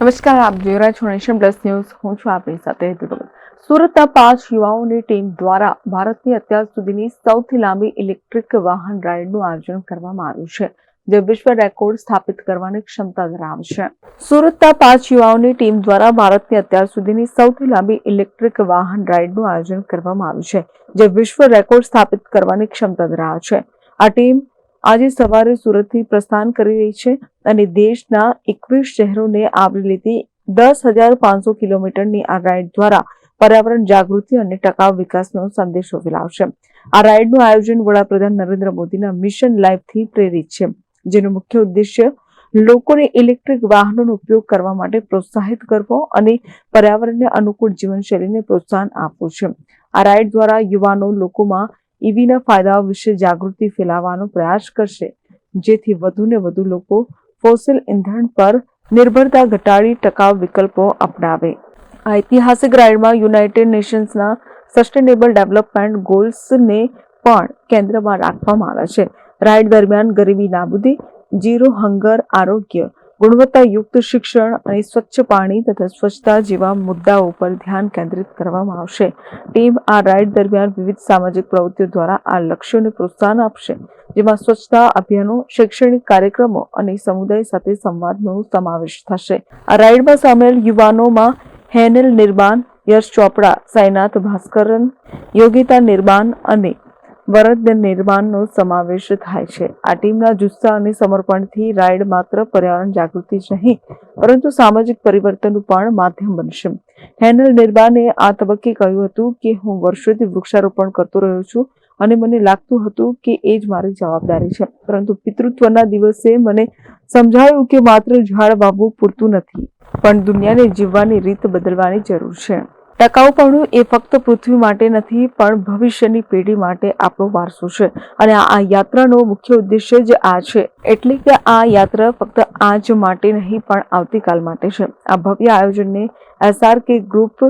નમસ્કાર, આપ જોઈ રહ્યા છો નેશન પ્લસ ન્યૂઝ. હું છું આપણી સાથે હેતુ સુરતના પાંચ યુવાઓની ટીમ દ્વારા ભારતની અત્યાર સુધીની સૌથી લાંબી ઇલેક્ટ્રિક વાહન રાઇડનું આયોજન કરવામાં આવ્યું છે, જે વિશ્વ રેકોર્ડ સ્થાપિત કરવાની ક્ષમતા ધરાવે છે સુરતના પાંચ યુવાઓની ટીમ દ્વારા ભારતની અત્યાર સુધીની સૌથી લાંબી ઇલેક્ટ્રિક વાહન રાઇડનું આયોજન કરવામાં આવ્યું છે, જે વિશ્વ રેકોર્ડ સ્થાપિત કરવાની ક્ષમતા ધરાવે છે. આ ટીમ આજે સવારે સુરતથી પ્રસ્થાન કરી રહી છે અને દેશના એકવીસ શહેરોને આવરી લેતી દસ હજાર પાંચસો કિલોમીટરની આ રાઇડ દ્વારા પર્યાવરણ જાગૃતિ અને ટકાઉ વિકાસનો સંદેશો ફેલાવશે. આ રાઇડનું આયોજન વડાપ્રધાન નરેન્દ્ર મોદીના મિશન લાઈફથી પ્રેરિત છે, જેનો મુખ્ય ઉદ્દેશ્ય લોકોને ઇલેક્ટ્રિક વાહનોનો ઉપયોગ કરવા માટે પ્રોત્સાહિત કરવો અને પર્યાવરણને અનુકૂળ જીવનશૈલીને પ્રોત્સાહન આપવું છે. આ રાઇડ દ્વારા યુવાનો લોકોમાં ઈવીના ફાયદાઓ વિશે જાગૃતિ ફેલાવવાનો પ્રયાસ કરશે. જેથી વધુને વધુ લોકો ફોસિલ ઇંધણ પર નિર્ભરતા ઘટાડી ટકાઉ વિકલ્પો અપનાવે. આ ઐતિહાસિક રાઇડમાં યુનાઇટેડ નેશન્સના સસ્ટેનેબલ ડેવલપમેન્ટ ગોલ્સને પણ કેન્દ્રમાં રાખવામાં આવ્યા છે. રાઇડ દરમિયાન ગરીબી નાબૂદી ઝીરો હંગર આરોગ્ય ગુણવત્તાયુક્ત શિક્ષણ અને સ્વચ્છ પાણી તથા સ્વચ્છતા જેવા મુદ્દાઓ પર ધ્યાન કેન્દ્રિત કરવામાં આવશે. ટીમ આ રાઇડ દરમિયાન વિવિધ સામાજિક પ્રવૃત્તિઓ દ્વારા આ લક્ષ્યોને પ્રોત્સાહન આપશે, જેમાં સ્વચ્છતા અભિયાનો, શૈક્ષણિક કાર્યક્રમો અને સમુદાય સાથે સંવાદનો સમાવેશ થશે. આ રાઇડમાં સામેલ યુવાનોમાં હેનલ નિર્માણ, યશ ચોપડા, સાયનાથ ભાસ્કરન, યોગિતા નિર્માણ અને વરદ નિર્માણનો સમાવેશ થાય છે. આ ટીમના જુસ્સા અને સમર્પણથી રાઇડ માત્ર પર્યાવરણ જાગૃતિ જ નહીં, પરંતુ સામાજિક પરિવર્તનનું પણ માધ્યમ બનશે. હેનલ નિર્માણે આ તબક્કે કહ્યું હતું કે, હું વર્ષોથી વૃક્ષારોપણ કરતો રહ્યો છું અને મને લાગતું હતું કે એ જ મારી જવાબદારી છે. પરંતુ પિતૃત્વના દિવસે મને સમજાયું કે માત્ર ઝાડ વાવવું પૂરતું નથી, પણ દુનિયાને જીવવાની રીત બદલવાની જરૂર છે. ટકાઉપણું એ ફક્ત પૃથ્વી માટે નથી, પણ ભવિષ્યની પેઢી માટે આપણો વારસો છે. અને આ યાત્રાનો મુખ્ય ઉદ્દેશ્ય જ આ છે. એટલે કે આ યાત્રા ફક્ત આજ માટે નહીં, પણ આવતીકાલ માટે છે. આ ભવ્ય આયોજનને SRK group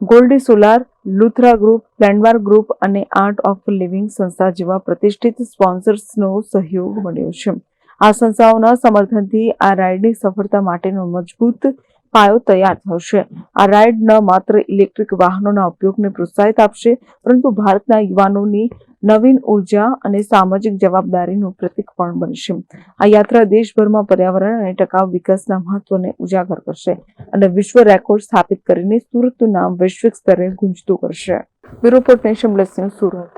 Goldi solar Luthra group Landmark group અને આર્ટ ઓફ લિવિંગ સંસ્થા જેવા પ્રતિષ્ઠિત સ્પોન્સર્સનો સહયોગ મળ્યો છે. આ સંસ્થાઓના સમર્થનથી આ રાઇડની સફળતા માટેનો મજબૂત પાયો તૈયાર થશે. આ રાઇડ ન માત્ર ઇલેક્ટ્રિક વાહનોના ઉપયોગને પ્રોત્સાહિત આપશે, પરંતુ ભારતના યુવાનોની નવીન ઊર્જા અને સામાજિક જવાબદારીનું પ્રતીક પણ બનશે. આ યાત્રા દેશભરમાં પર્યાવરણ અને ટકાઉ વિકાસના મહત્વને ઉજાગર કરશે અને વિશ્વ રેકોર્ડ સ્થાપિત કરીને સુરતનું નામ વૈશ્વિક સ્તરે ગુંજતું કરશે. Bureau Nation Blessing Surat.